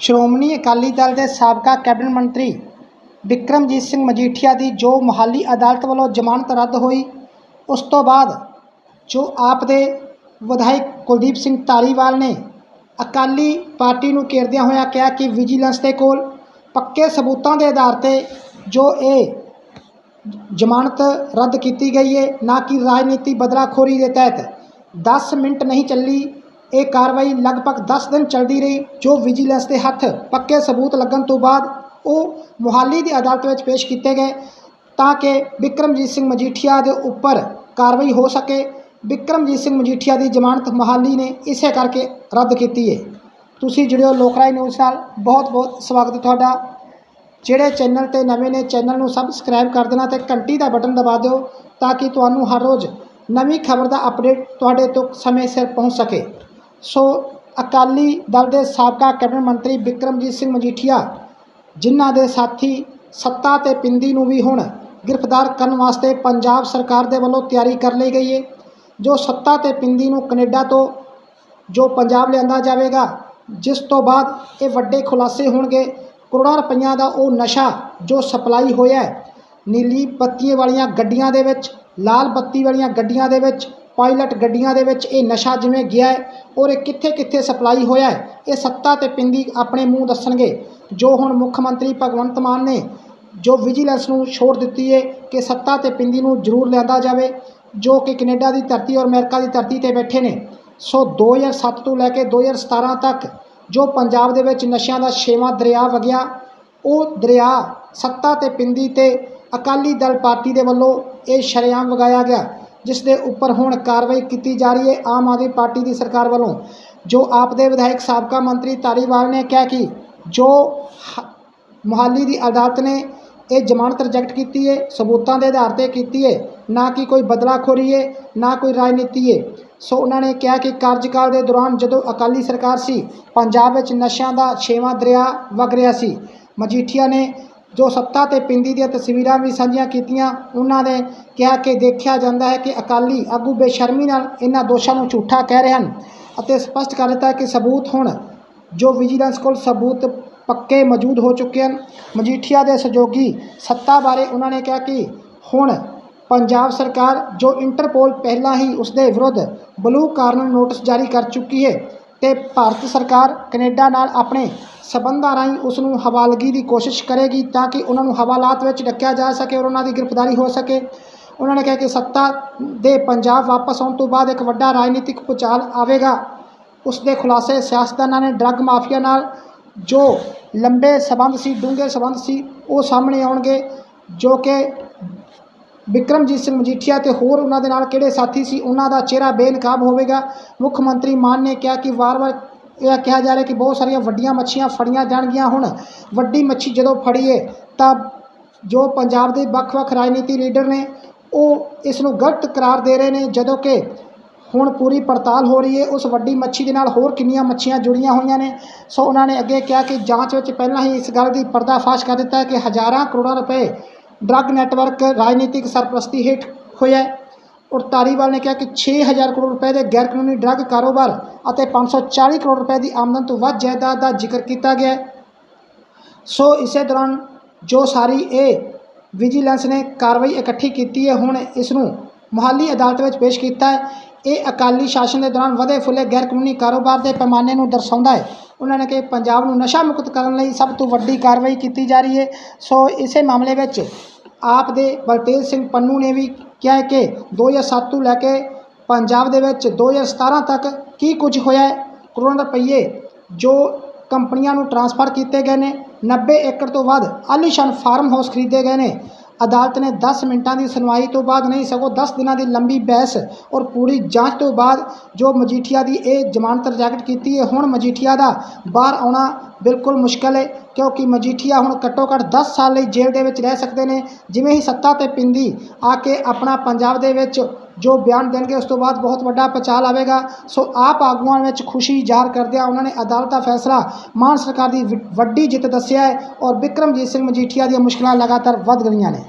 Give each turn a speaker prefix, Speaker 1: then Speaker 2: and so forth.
Speaker 1: ਸ਼੍ਰੋਮਣੀ ਅਕਾਲੀ ਦਲ ਦੇ ਸਾਬਕਾ ਕੈਬਨਿਟ ਮੰਤਰੀ ਬਿਕਰਮਜੀਤ ਸਿੰਘ ਮਜੀਠੀਆ ਦੀ ਜੋ ਮੁਹਾਲੀ ਅਦਾਲਤ ਵੱਲੋਂ ਜ਼ਮਾਨਤ ਰੱਦ ਹੋਈ, ਉਸ ਤੋਂ ਬਾਅਦ ਜੋ ਆਪ ਦੇ ਵਿਧਾਇਕ ਕੁਲਦੀਪ ਸਿੰਘ ਧਾਰੀਵਾਲ ਨੇ ਅਕਾਲੀ ਪਾਰਟੀ ਨੂੰ ਘੇਰਦਿਆਂ ਹੋਇਆ ਕਿਹਾ ਕਿ ਵਿਜੀਲੈਂਸ ਦੇ ਕੋਲ ਪੱਕੇ ਸਬੂਤਾਂ ਦੇ ਆਧਾਰ ਤੇ ਜੋ ਇਹ ਜ਼ਮਾਨਤ ਰੱਦ ਕੀਤੀ ਗਈ ਹੈ ਨਾ ਕਿ ਰਾਜਨੀਤੀ ਬਦਲਾਖੋਰੀ ਦੇ ਤਹਿਤ। 10 ਮਿੰਟ ਨਹੀਂ ਚੱਲੀ ਇਹ ਕਾਰਵਾਈ ਲਗਭਗ 10 ਦਿਨ ਚੱਲਦੀ ਰਹੀ, ਜੋ ਵਿਜੀਲੈਂਸ ਦੇ ਹੱਥ ਪੱਕੇ ਸਬੂਤ ਲੱਗਣ ਤੋਂ ਬਾਅਦ ਉਹ ਮੁਹਾਲੀ ਦੀ ਅਦਾਲਤ ਵਿੱਚ ਪੇਸ਼ ਕੀਤੇ ਗਏ ਤਾਂ ਕਿ ਬਿਕਰਮਜੀਤ ਸਿੰਘ ਮਜੀਠੀਆ ਦੇ ਉੱਪਰ ਕਾਰਵਾਈ ਹੋ ਸਕੇ। ਬਿਕਰਮਜੀਤ ਸਿੰਘ ਮਜੀਠੀਆ ਦੀ ਜ਼ਮਾਨਤ ਮੁਹਾਲੀ ਨੇ ਇਸੇ ਕਰਕੇ ਰੱਦ ਕੀਤੀ ਹੈ ਤੁਸੀਂ ਜੁੜਿਓ ਲੋਕਰਾਈ ਨਿਊਜ਼ ਨਾਲ। ਬਹੁਤ ਬਹੁਤ ਸਵਾਗਤ ਹੈ ਤੁਹਾਡਾ। ਜਿਹੜੇ ਚੈਨਲ ਤੇ ਨਵੇਂ ਨੇ, ਚੈਨਲ ਨੂੰ ਸਬਸਕ੍ਰਾਈਬ ਕਰ ਦੇਣਾ ਤੇ ਘੰਟੀ ਦਾ ਬਟਨ ਦਬਾ ਦਿਓ ਤਾਂ ਕਿ ਤੁਹਾਨੂੰ ਹਰ ਰੋਜ਼ ਨਵੀਂ ਖਬਰ ਦਾ ਅਪਡੇਟ ਤੁਹਾਡੇ ਤੱਕ ਸਮੇਂ ਸਿਰ ਪਹੁੰਚ ਸਕੇ। ਸੋ ਅਕਾਲੀ ਦਲ ਦੇ ਸਾਬਕਾ ਕੈਬਨਿਟ ਮੰਤਰੀ ਬਿਕਰਮਜੀਤ ਸਿੰਘ ਮਜੀਠੀਆ, ਜਿਨ੍ਹਾਂ ਦੇ ਸਾਥੀ ਸੱਤਾ ਤੇ ਪਿੰਦੀ ਨੂੰ ਵੀ ਹੁਣ ਗ੍ਰਿਫਤਾਰ ਕਰਨ ਵਾਸਤੇ ਪੰਜਾਬ ਸਰਕਾਰ ਦੇ ਵੱਲੋਂ ਤਿਆਰੀ ਕਰ ਲਈ ਗਈ ਹੈ ਜੋ ਸੱਤਾ ਤੇ ਪਿੰਦੀ ਨੂੰ ਕੈਨੇਡਾ ਤੋਂ ਜੋ ਪੰਜਾਬ ਲਿਆਂਦਾ ਜਾਵੇਗਾ, ਜਿਸ ਤੋਂ ਬਾਅਦ ਇਹ ਵੱਡੇ ਖੁਲਾਸੇ ਹੋਣਗੇ। ਕਰੋੜਾਂ ਰੁਪਈਆਂ ਦਾ ਉਹ ਨਸ਼ਾ ਜੋ ਸਪਲਾਈ ਹੋਇਆ ਨੀਲੀ ਬੱਤੀ ਵਾਲੀਆਂ ਗੱਡੀਆਂ ਦੇ ਵਿੱਚ, ਲਾਲ ਬੱਤੀ ਵਾਲੀਆਂ ਗੱਡੀਆਂ ਦੇ ਵਿੱਚ ਪਾਇਲਟ ਗੱਡੀਆਂ ਦੇ ਵਿੱਚ ਇਹ ਨਸ਼ਾ ਜਿਵੇਂ ਗਿਆ ਹੈ ਔਰ ਇਹ ਕਿੱਥੇ ਕਿੱਥੇ ਸਪਲਾਈ ਹੋਇਆ ਹੈ, ਇਹ ਸੱਤਾ ਤੇ ਪਿੰਦੀ ਆਪਣੇ ਮੂੰਹ ਦੱਸਣਗੇ। ਜੋ ਹੁਣ ਮੁੱਖ ਮੰਤਰੀ ਭਗਵੰਤ ਮਾਨ ਨੇ ਜੋ ਵਿਜੀਲੈਂਸ ਨੂੰ ਛੋੜ ਦਿੱਤੀ ਹੈ ਕਿ ਸੱਤਾ ਤੇ ਪਿੰਦੀ ਨੂੰ ਜ਼ਰੂਰ ਲਿਆਂਦਾ ਜਾਵੇ, ਜੋ ਕਿ ਕੈਨੇਡਾ ਦੀ ਧਰਤੀ ਔਰ ਅਮਰੀਕਾ ਦੀ ਧਰਤੀ ਤੇ ਬੈਠੇ ਨੇ। ਸੋ 2007 ਤੋਂ ਲੈ ਕੇ 2017 ਤੱਕ ਜੋ ਪੰਜਾਬ ਦੇ ਵਿੱਚ ਨਸ਼ਿਆਂ ਦਾ ਛੇਵਾਂ ਦਰਿਆ ਵਗਿਆ, ਉਹ ਦਰਿਆ ਸੱਤਾ ਤੇ ਪਿੰਦੀ ਤੇ ਅਕਾਲੀ ਦਲ ਪਾਰਟੀ ਦੇ ਵੱਲੋਂ ਇਹ ਸ਼ਰੇਆਮ ਵਗਾਇਆ ਗਿਆ। ਜਿਸ ਦੇ ਉੱਪਰ ਹੁਣ ਕਾਰਵਾਈ ਕੀਤੀ ਜਾ ਰਹੀ ਹੈ ਆਮ ਆਦਮੀ ਪਾਰਟੀ ਦੀ ਸਰਕਾਰ ਵੱਲੋਂ, ਜੋ ਆਪ ਦੇ ਵਿਧਾਇਕ ਸਾਬਕਾ ਮੰਤਰੀ ਤਾਰੀਵਾਲ ਨੇ ਕਿਹਾ ਕਿ ਜੋ ਹ- ਮੁਹਾਲੀ ਦੀ ਅਦਾਲਤ ਨੇ ਇਹ ਜ਼ਮਾਨਤ ਰਿਜੈਕਟ ਕੀਤੀ ਹੈ, ਸਬੂਤਾਂ ਦੇ ਆਧਾਰ ਤੇ ਕੀਤੀ ਹੈ, ਨਾ ਕਿ ਕੋਈ ਬਦਲਾਖੋਰੀ ਹੈ, ਨਾ ਕੋਈ ਰਾਜਨੀਤੀ ਹੈ। ਸੋ ਉਹਨਾਂ ਨੇ ਕਿਹਾ ਕਿ ਕਾਰਜਕਾਲ ਦੇ ਦੌਰਾਨ ਜਦੋਂ ਅਕਾਲੀ ਸਰਕਾਰ ਸੀ, ਪੰਜਾਬ ਵਿੱਚ ਨਸ਼ਿਆਂ ਦਾ ਛੇਵਾਂ ਦਰਿਆ ਵਗ ਰਿਹਾ ਸੀ, ਮਜੀਠੀਆ ਨੇ ਜੋ ਸੱਤਾ ਤੇ ਪਿੰਦੀ ਦੀਆਂ ਤਸਵੀਰਾਂ ਵੀ ਸਾਂਝੀਆਂ ਕੀਤੀਆਂ, ਉਹਨਾਂ ਨੇ ਕਿਹਾ ਕਿ ਦੇਖਿਆ ਜਾਂਦਾ ਹੈ ਕਿ ਅਕਾਲੀ ਆਗੂ ਬੇਸ਼ਰਮੀ ਨਾਲ ਇਹਨਾਂ ਦੋਸ਼ਾਂ ਨੂੰ ਝੂਠਾ ਕਹਿ ਰਹੇ ਹਨ ਅਤੇ ਸਪਸ਼ਟ ਕਰ ਦਿੱਤਾ ਕਿ ਸਬੂਤ ਹੁਣ ਜੋ ਵਿਜੀਲੈਂਸ ਕੋਲ ਸਬੂਤ ਪੱਕੇ ਮੌਜੂਦ ਹੋ ਚੁੱਕੇ ਹਨ। ਮਜੀਠੀਆ ਦੇ ਸਹਿਯੋਗੀ ਸੱਤਾ ਬਾਰੇ ਉਹਨਾਂ ਨੇ ਕਿਹਾ ਕਿ ਹੁਣ ਪੰਜਾਬ ਸਰਕਾਰ ਜੋ ਇੰਟਰਪੋਲ ਪਹਿਲਾਂ ਹੀ ਉਸ ਦੇ ਵਿਰੁੱਧ ਬਲੂ ਕਾਰਨਰ ਨੋਟਿਸ ਜਾਰੀ ਕਰ ਚੁੱਕੀ ਹੈ ਤੇ ਭਾਰਤ ਸਰਕਾਰ ਕੈਨੇਡਾ ਨਾਲ ਆਪਣੇ ਸਬੰਧਾਂ ਰਾਹੀਂ ਉਸ ਨੂੰ ਹਵਾਲਗੀ ਦੀ ਕੋਸ਼ਿਸ਼ ਕਰੇਗੀ ਤਾਂ ਕਿ ਉਹਨਾਂ ਨੂੰ ਹਵਾਲਾਤ ਵਿੱਚ ਰੱਖਿਆ ਜਾ ਸਕੇ ਔਰ ਉਹਨਾਂ ਦੀ ਗ੍ਰਿਫਤਾਰੀ ਹੋ ਸਕੇ। ਉਹਨਾਂ ਨੇ ਕਿਹਾ ਕਿ ਸੱਤਾ ਦੇ ਪੰਜਾਬ ਵਾਪਸ ਆਉਣ ਤੋਂ ਬਾਅਦ ਇੱਕ ਵੱਡਾ ਰਾਜਨੀਤਿਕ ਭੂਚਾਲ ਆਵੇਗਾ। ਉਸ ਦੇ ਖੁਲਾਸੇ ਸਿਆਸਤਦਾਨਾਂ ਨੇ ਡਰੱਗ ਮਾਫੀਆ ਨਾਲ ਜੋ ਲੰਬੇ ਸਬੰਧ ਸੀ, ਡੂੰਘੇ ਸਬੰਧ ਸੀ, ਉਹ ਸਾਹਮਣੇ ਆਉਣਗੇ, ਜੋ ਕਿ ਬਿਕਰਮਜੀਤ ਸਿੰਘ ਮਜੀਠੀਆ ਤੇ ਹੋਰ ਉਹਨਾਂ ਦੇ ਨਾਲ ਕਿਹੜੇ ਸਾਥੀ ਸੀ? ਉਹਨਾਂ ਦਾ ਚਿਹਰਾ ਬੇਨਕਾਬ ਹੋਵੇਗਾ। ਮੁੱਖ ਮੰਤਰੀ ਮਾਨ ਨੇ ਕਿਹਾ ਕਿ ਵਾਰ-ਵਾਰ ਇਹ ਕਿਹਾ ਜਾ ਰਿਹਾ ਕਿ ਬਹੁਤ ਸਾਰੀਆਂ ਵੱਡੀਆਂ ਮੱਛੀਆਂ ਫੜੀਆਂ ਜਾਣਗੀਆਂ ਹੁਣ। ਵੱਡੀ ਮੱਛੀ ਜਦੋਂ ਫੜੀਏ ਤਾਂ ਜੋ ਪੰਜਾਬ ਦੇ ਵੱਖ-ਵੱਖ ਰਾਜਨੀਤੀ ਲੀਡਰ ਨੇ, ਉਹ ਇਸ ਨੂੰ ਗਲਤ ਕਰਾਰ ਦੇ ਰਹੇ ਨੇ। ਜਦੋਂ ਕਿ ਹੁਣ ਪੂਰੀ ਪੜਤਾਲ ਹੋ ਰਹੀ ਹੈ, ਉਸ ਵੱਡੀ ਮੱਛੀ ਦੇ ਨਾਲ ਹੋਰ ਕਿੰਨੀਆਂ ਮੱਛੀਆਂ ਜੁੜੀਆਂ ਹੋਈਆਂ ਨੇ। ਸੋ ਉਹਨਾਂ ਨੇ ਅੱਗੇ ਕਿਹਾ ਕਿ ਜਾਂਚ ਵਿੱਚ ਪਹਿਲਾਂ ਹੀ ਇਸ ਗੱਲ ਦੀ ਪਰਦਾਫਾਸ਼ ਕਰ ਦਿੱਤਾ ਹੈ ਕਿ ਹਜ਼ਾਰਾਂ ਕਰੋੜਾਂ ਰੁਪਏ ਡਰੱਗ ਨੈਟਵਰਕ ਰਾਜਨੀਤਿਕ ਸਰਪ੍ਰਸਤੀ ਹੇਠ ਹੋਇਆ ਹੈ। ਔਰ ਧਾਰੀਵਾਲ ਨੇ ਕਿਹਾ ਕਿ 6000 ਕਰੋੜ ਰੁਪਏ ਦੇ ਗੈਰ ਕਾਨੂੰਨੀ ਡਰੱਗ ਕਾਰੋਬਾਰ ਅਤੇ 540 ਕਰੋੜ ਰੁਪਏ ਦੀ ਆਮਦਨ ਤੋਂ ਵੱਧ ਜਾਇਦਾਦ ਦਾ ਜ਼ਿਕਰ ਕੀਤਾ ਗਿਆ ਸੋ ਇਸੇ ਦੌਰਾਨ ਜੋ ਸਾਰੀ ਇਹ ਵਿਜੀਲੈਂਸ ਨੇ ਕਾਰਵਾਈ ਇਕੱਠੀ ਕੀਤੀ ਹੈ, ਹੁਣ ਇਸ ਨੂੰ ਮੁਹਾਲੀ ਅਦਾਲਤ ਵਿੱਚ ਪੇਸ਼ ਕੀਤਾ ਹੈ। ਇਹ ਅਕਾਲੀ ਸ਼ਾਸਨ ਦੇ ਦੌਰਾਨ ਵਧੇ ਫੁੱਲੇ ਗੈਰ ਕਾਨੂੰਨੀ ਕਾਰੋਬਾਰ ਦੇ ਪੈਮਾਨੇ ਨੂੰ ਦਰਸਾਉਂਦਾ ਹੈ ਉਹਨਾਂ ਨੇ ਕਿ ਪੰਜਾਬ ਨੂੰ ਨਸ਼ਾ ਮੁਕਤ ਕਰਨ ਲਈ ਸਭ ਤੋਂ ਵੱਡੀ ਕਾਰਵਾਈ ਕੀਤੀ ਜਾ ਰਹੀ ਹੈ। ਸੋ ਇਸੇ ਮਾਮਲੇ ਵਿੱਚ ਆਪ ਦੇ ਬਲਤੇਜ ਸਿੰਘ ਪੰਨੂ ਨੇ ਵੀ ਕਿਹਾ ਹੈ ਕਿ 2007 ਤੋਂ ਲੈ ਕੇ ਪੰਜਾਬ ਦੇ ਵਿੱਚ 2017 ਤੱਕ ਕੀ ਕੁਝ ਹੋਇਆ ਹੈ, ਕਰੋੜਾਂ ਰੁਪਏ ਜੋ ਕੰਪਨੀਆਂ ਨੂੰ ਟਰਾਂਸਫਰ ਕੀਤੇ ਗਏ ਨੇ 90 ਏਕੜ ਤੋਂ ਵੱਧ ਆਲੀਸ਼ਾਨ ਫਾਰਮ ਹਾਊਸ ਖਰੀਦੇ ਗਏ ਨੇ। ਅਦਾਲਤ ਨੇ 10 ਮਿੰਟਾਂ ਦੀ ਸੁਣਵਾਈ ਤੋਂ ਬਾਅਦ ਨਹੀਂ, ਸਗੋਂ 10 ਦਿਨਾਂ ਦੀ ਲੰਬੀ ਬਹਿਸ ਔਰ ਪੂਰੀ ਜਾਂਚ ਤੋਂ ਬਾਅਦ ਜੋ ਮਜੀਠੀਆ ਦੀ ਇਹ ਜ਼ਮਾਨਤ ਰਿਜੈਕਟ ਕੀਤੀ ਹੈ, ਹੁਣ ਮਜੀਠੀਆ ਦਾ ਬਾਹਰ ਆਉਣਾ ਬਿਲਕੁਲ ਮੁਸ਼ਕਲ ਹੈ, ਕਿਉਂਕਿ ਮਜੀਠੀਆ ਹੁਣ ਘੱਟੋ ਘੱਟ 10 ਸਾਲ ਲਈ ਜੇਲ੍ਹ ਦੇ ਵਿੱਚ ਰਹਿ ਸਕਦੇ ਨੇ, ਜਿਵੇਂ ਹੀ ਸੱਤਾ ਤੇ ਪਿੰਦੀ ਆ ਕੇ ਆਪਣਾ ਪੰਜਾਬ ਦੇ ਵਿੱਚ ਜੋ ਬਿਆਨ ਦੇਣਗੇ, ਉਸ ਤੋਂ ਬਾਅਦ ਬਹੁਤ ਵੱਡਾ ਪਚਾਲ ਆਵੇਗਾ ਸੋ ਆਪ ਆਗੂਆਂ ਵਿੱਚ ਖੁਸ਼ੀ ਜ਼ਾਹਰ ਕਰਦਿਆਂ ਉਹਨਾਂ ਨੇ ਅਦਾਲਤ ਦਾ ਫੈਸਲਾ ਮਾਨ ਸਰਕਾਰ ਦੀ ਵੱਡੀ ਜਿੱਤ ਦੱਸਿਆ ਹੈ ਔਰ ਬਿਕਰਮਜੀਤ ਸਿੰਘ ਮਜੀਠੀਆ ਦੀਆਂ ਮੁਸ਼ਕਲਾਂ ਲਗਾਤਾਰ ਵੱਧ ਗਈਆਂ ਨੇ।